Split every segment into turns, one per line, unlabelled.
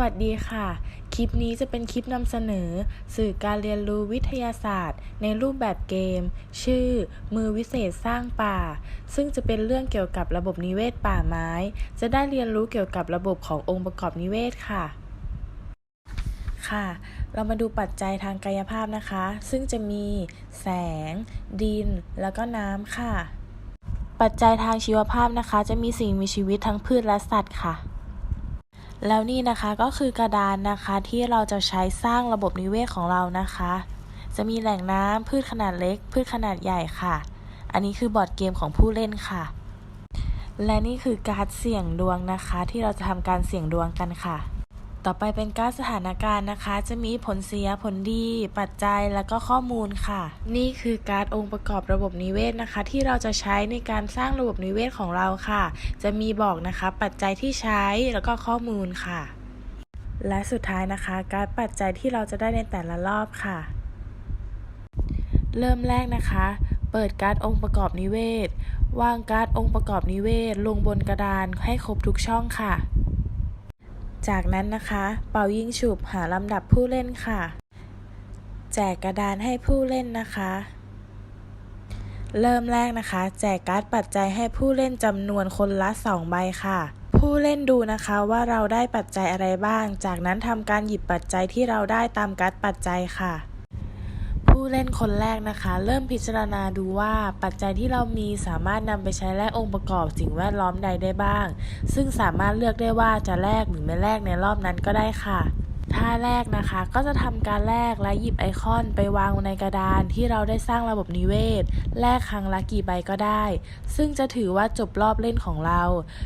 วัสดีค่ะ คลิปนี้จะเป็นคลิปนำเสนอ สื่อการเรียนรู้วิทยาศาสตร์ ในรูปแบบเกม ชื่อ มือวิเศษสร้างป่า ซึ่งจะเป็นเรื่องเกี่ยวกับระบบนิเวศป่าไม้ จะได้เรียนรู้เกี่ยวกับระบบขององค์ประกอบนิเวศค่ะ ค่ะ เรามาดูปัจจัยทางกายภาพนะคะ ซึ่งจะมีแสง ดิน แล้วก็น้ำค่ะ ปัจจัยทางชีวภาพนะคะ จะมีสิ่งมีชีวิตทั้งพืชและสัตว์ค่ะ แล้วนี่นะคะก็คือกระดานนะคะที่เราจะใช้สร้างระบบนิเวศของเรานะคะ จะมีแหล่งน้ำพืชขนาดเล็ก พืชขนาดใหญ่ค่ะ อันนี้คือบอร์ดเกมของผู้เล่นค่ะ และนี่คือการ์ดเสี่ยงดวงนะคะ ที่เราจะทำการเสี่ยงดวงกันค่ะ ต่อไปเป็นการสถานการณ์นะคะ จะมีผลเสียผลดี ปัจจัยแล้วก็ข้อมูลค่ะ นี่คือการองค์ประกอบระบบนิเวศนะคะ ที่เราจะใช้ในการสร้างระบบนิเวศของเราค่ะ จะมีบอกนะคะปัจจัยที่ใช้แล้วก็ข้อมูลค่ะ และสุดท้ายนะคะ การปัจจัยที่เราจะได้ในแต่ละรอบค่ะ เริ่มแรกนะคะ เปิดการองค์ประกอบนิเวศ วางการองค์ประกอบนิเวศ ลงบนกระดานให้ครบทุกช่องค่ะ จากนั้นนะคะ เป่ายิงฉุบหาลำดับผู้เล่นค่ะ แจกกระดานให้ผู้เล่นนะคะ เริ่มแรกนะคะ แจกการ์ดปัจจัยให้ผู้เล่นจำนวนคนละ 2 ใบค่ะผู้เล่นดูนะคะว่าเราได้ปัจจัยอะไรบ้าง จากนั้นทำการหยิบปัจจัยที่เราได้ตามการ์ดปัจจัยค่ะ เล่นคนแรกนะคะ เริ่มพิจารณาดูว่าปัจจัยที่เรามีสามารถนำไปใช้แลกองค์ประกอบสิ่งแวดล้อมใดได้บ้าง ซึ่งสามารถเลือกได้ว่าจะแลกหรือไม่แลกในรอบนั้นก็ได้ค่ะ ท่าแรกนะคะ ก็จะทำการแลกและหยิบไอคอนไปวางในกระดานที่เราได้สร้างระบบนิเวศ แลกครั้งละกี่ใบก็ได้ ซึ่งจะถือว่าจบรอบเล่นของเรา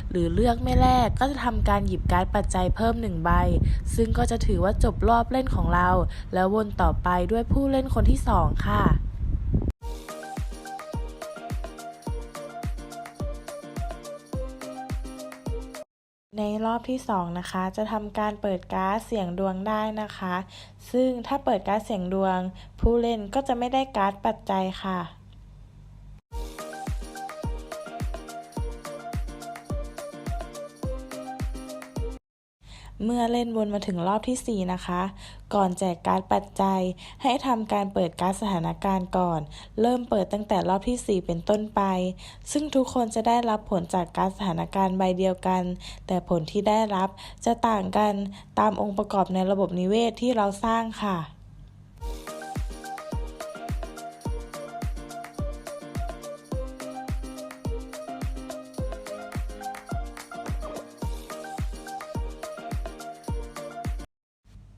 หรือเลือกไม่แลกก็จะทำการหยิบการ์ดปัจจัยเพิ่มหนึ่งใบ ซึ่งก็จะถือว่าจบรอบเล่นของเรา แล้ววนต่อไปด้วยผู้เล่นคนที่สองค่ะ ในรอบที่ 2 นะคะ จะทำการเปิดการ์ดเสียงดวงได้นะคะ ซึ่งถ้าเปิดการ์ดเสียงดวง ผู้เล่นก็จะไม่ได้การ์ดปัจจัยค่ะ เมื่อเล่นวนมาถึงรอบที่ 4 นะคะ ก่อนแจกการ์ดปัจจัย ให้ทำการเปิดการ์ดสถานการณ์ก่อน เริ่มเปิดตั้งแต่รอบที่ 4 เป็นต้นไป ซึ่งทุกคนจะได้รับผลจากการสถานการณ์ใบเดียวกัน แต่ผลที่ได้รับจะต่างกันตามองค์ประกอบในระบบนิเวศที่เราสร้างค่ะ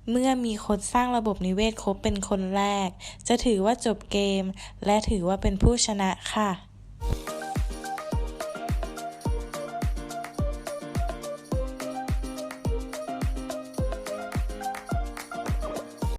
เมื่อมีคนสร้างระบบนิเวศครบเป็นคนแรก จะถือว่าจบเกม และถือว่าเป็นผู้ชนะค่ะ